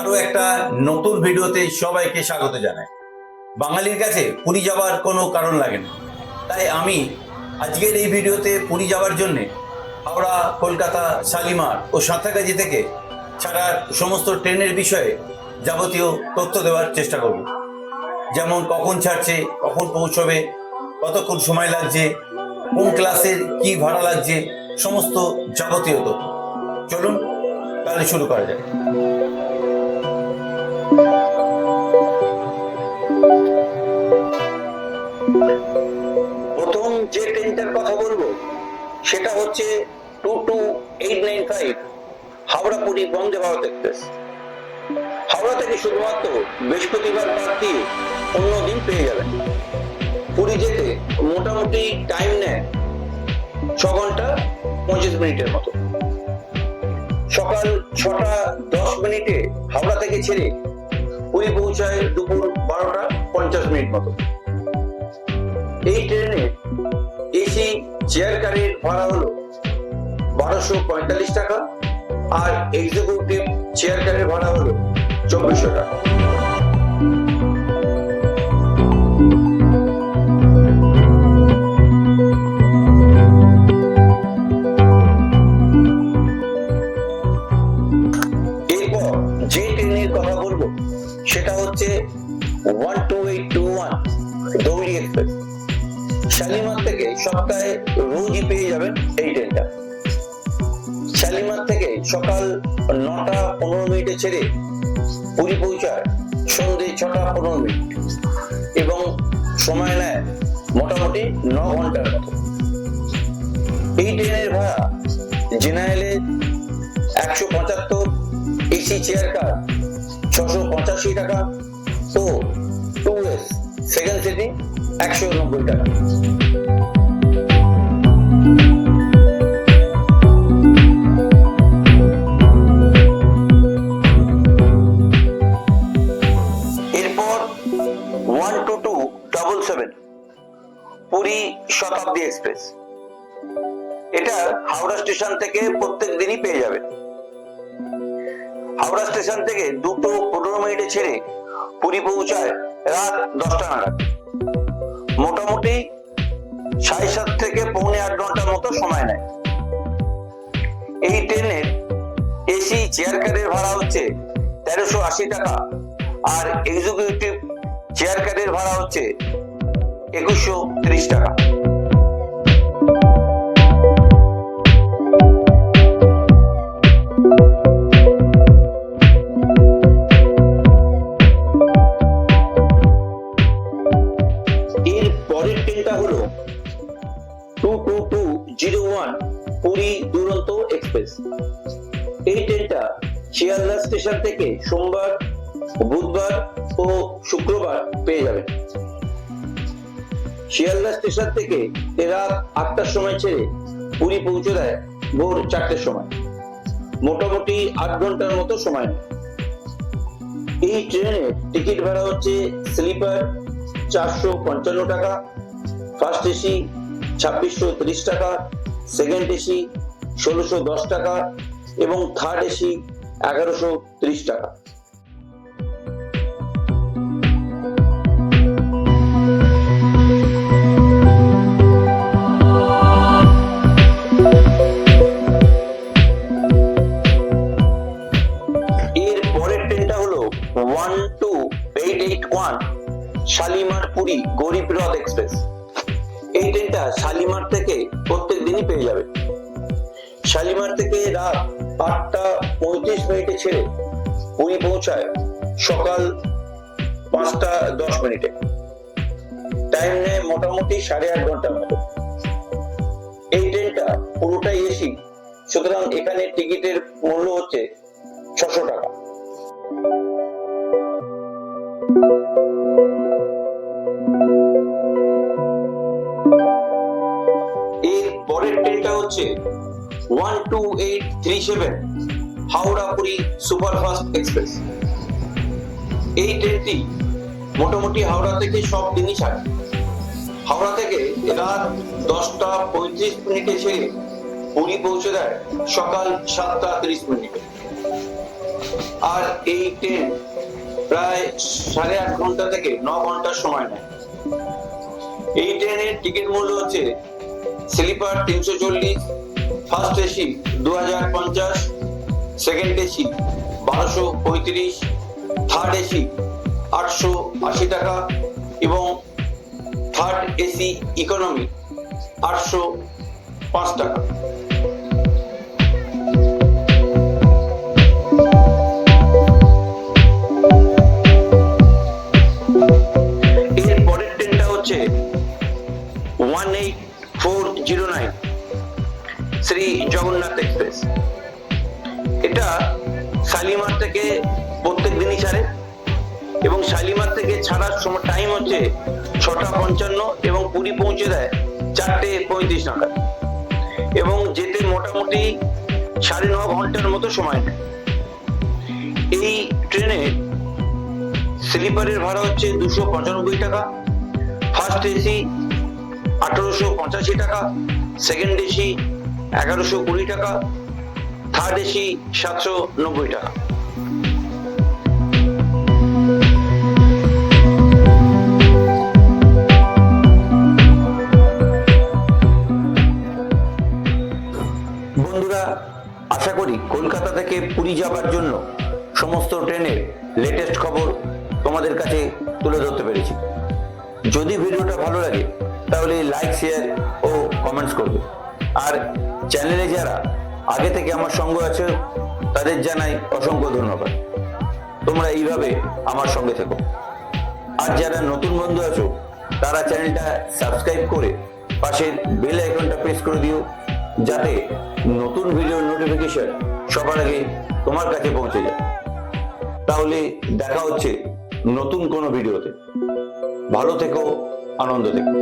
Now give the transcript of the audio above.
আরও একটা নতুন ভিডিওতে সবাইকে স্বাগত জানাই। বাঙালির কাছে পুরী যাওয়ার কোনো কারণ লাগে না। তাই আমি আজকের এই ভিডিওতে পুরী যাওয়ার জন্যে হাওড়া, কলকাতা, শালিমার ও সাঁতরাগাছি থেকে ছাড়ার সমস্ত ট্রেনের বিষয়ে যাবতীয় তথ্য দেওয়ার চেষ্টা করব। যেমন কখন ছাড়ছে, কখন পৌঁছবে, কতক্ষণ সময় লাগছে, কোন ক্লাসের কি ভাড়া লাগছে, সমস্ত যাবতীয় তথ্য। চলুন, তাহলে শুরু করা যায় হাওড়া থেকে শুধুমাত্র বৃহস্পতিবার বাদ দিয়ে দিন পেয়ে যাবেন। পুরী যেতে মোটামুটি টাইম নেয় ছ ঘণ্টা পঁচিশ মিনিটের মতো। সকাল ছটা দশ মিনিটে হাওড়া থেকে ছেড়ে পুরী পৌঁছায় দুপুর বারোটা পঞ্চাশ মিনিট মতো। এই ট্রেনে এসি, চেয়ার কারের ভাড়া হলো বারোশো পঁয়তাল্লিশ টাকা। আর এক্সিকিউটিভ চেয়ার কারের ভাড়া হলো চব্বিশশো টাকা। যে ট্রেনের কথা বলব, সেটা হচ্ছে one two eight two one দৌড়ি শালিমার থেকে সপ্তাহে রোজই পেয়ে যাবেন এই ট্রেনটা সকাল নটা পনেরো মিনিটে ছেড়ে পুরী পৌঁছায় সন্ধে ছটা পনেরো মিনিট। এবং সময় নেয় মোটামুটি ন ঘণ্টার মতো। এই ট্রেনের ভাড়া জেনারেলে একশো পঁচাত্তর এসি চেয়ার কার ছশো পঁচাশি টাকা ও টু সেকেন্ড সিটি একশো নব্বই টাকা। শতাব্দী এক্সপ্রেস। এটা হাওড়া স্টেশন থেকে প্রত্যেক দিনই পেয়ে যাবে। হাওড়া স্টেশন থেকে দুটো পনেরো মিনিটে ছেড়ে পুরী পৌঁছায় রাত দশটা নাগাদ। মোটামুটি সাড়ে সাত থেকে পৌনে আট ঘণ্টার মতো সময় নেয়। এই ট্রেনের এসি চেয়ার কারের ভাড়া হচ্ছে তেরোশো আশি টাকা, আর এক্সিকিউটিভ চেয়ার কারের ভাড়া হচ্ছে একুশশো ত্রিশ টাকা। ট্রেনটা হলো two two zero one Puri express. এই ট্রেনটা শিয়ালদা স্টেশন থেকে সোমবার, বুধবার ও শুক্রবার পেয়ে যাবেন শিয়ালদা স্টেশন থেকে রাত আটটার সময় ছেড়ে পুরী পৌঁছে দেয় ভোর চারটের সময়। মোটামুটি আট ঘণ্টার মতো সময় এই ট্রেনের টিকিট ভাড়া হচ্ছে স্লিপার চারশো পঞ্চান্ন টাকা, ফার্স্ট এসি ছাব্বিশশো তিরিশ টাকা, সেকেন্ড এসি ষোলোশো দশ টাকা এবং থার্ড এসি এগারোশো তিরিশ টাকা। One two eight eight one Shalimar Puri Garib Rath express এই ট্রেনটা শালিমার থেকে প্রত্যেক দিনই পেয়ে যাবে। শালিমার থেকে রাত আটটা পঁয়ত্রিশ মিনিটে ছেড়ে পুরী পৌঁছায় সকাল পাঁচটা দশ মিনিটে টাইম নেয় মোটামুটি সাড়ে আট ঘণ্টার মতো। এই ট্রেনটা পুরোটাই এসি সুতরাং এখানে টিকিটের মূল্য হচ্ছে three seven Howrah Puri superfast express. এই ট্রেনটি মোটামুটি হাওড়া থেকে সব দিনই ছাড়ে। হাওড়া থেকে রাত দশটা পঁয়ত্রিশ মিনিটে ছেড়ে পুরী পৌঁছে দেয় সকাল সাতটা তিরিশ মিনিটে। আর এই ট্রেন প্রায় সাড়ে আট ঘণ্টা থেকে ন ঘণ্টার সময় নেয়। এই ট্রেনের টিকিট মূল্য হচ্ছে স্লিপার তিনশো চল্লিশ ফার্স্ট এসি দু হাজার পঞ্চাশ সেকেন্ড এসি বারোশো পঁয়ত্রিশ থার্ড এসি আটশো আশি টাকা এবং থার্ড এসি ইকোনমি আটশো পাঁচ টাকা। পরের ট্রেনটা হচ্ছে one eight four zero nine Shri Jagannath express. এটা শালিমার থেকে প্রত্যেক দিনই ছাড়ে এবং শালিমার থেকে ছাড়ার সময় টাইম হচ্ছে ছটা পঞ্চান্ন এবং পুরী পৌঁছে দেয় চারটে পঁয়ত্রিশ নাগাদ। এবং যেতে মোটামুটি সাড়ে ন ঘণ্টার মতো সময় নেয়। এই ট্রেনে স্লিপারের ভাড়া হচ্ছে দুশো পঁচানব্বই টাকা ফার্স্ট এসি আঠারোশো পঁচাশি টাকা সেকেন্ড এসি এগারোশো কুড়ি টাকা থার্ড এসি সাতশো নব্বই টাকা। বন্ধুরা, আশা করি কলকাতা থেকে পুরী যাবার জন্য সমস্ত ট্রেনের লেটেস্ট খবর তোমাদের কাছে তুলে ধরতে পেরেছি। যদি ভিডিওটা ভালো লাগে, তাহলে লাইক শেয়ার ও কমেন্টস করবে। আর চ্যানেলে যারা আগে থেকে আমার সঙ্গে আছে, তাদের জানাই অসংখ্য ধন্যবাদ। তোমরা এইভাবে আমার সঙ্গে থেকো। আর যারা নতুন বন্ধু আছো, তারা চ্যানেলটা সাবস্ক্রাইব করে পাশের বেল আইকনটা প্রেস করে দিও, যাতে নতুন ভিডিওর নোটিফিকেশন সবার আগে তোমার কাছে পৌঁছে যায়। তাহলে দেখা হচ্ছে নতুন কোনো ভিডিওতে। ভালো থেকো, আনন্দ থেকো।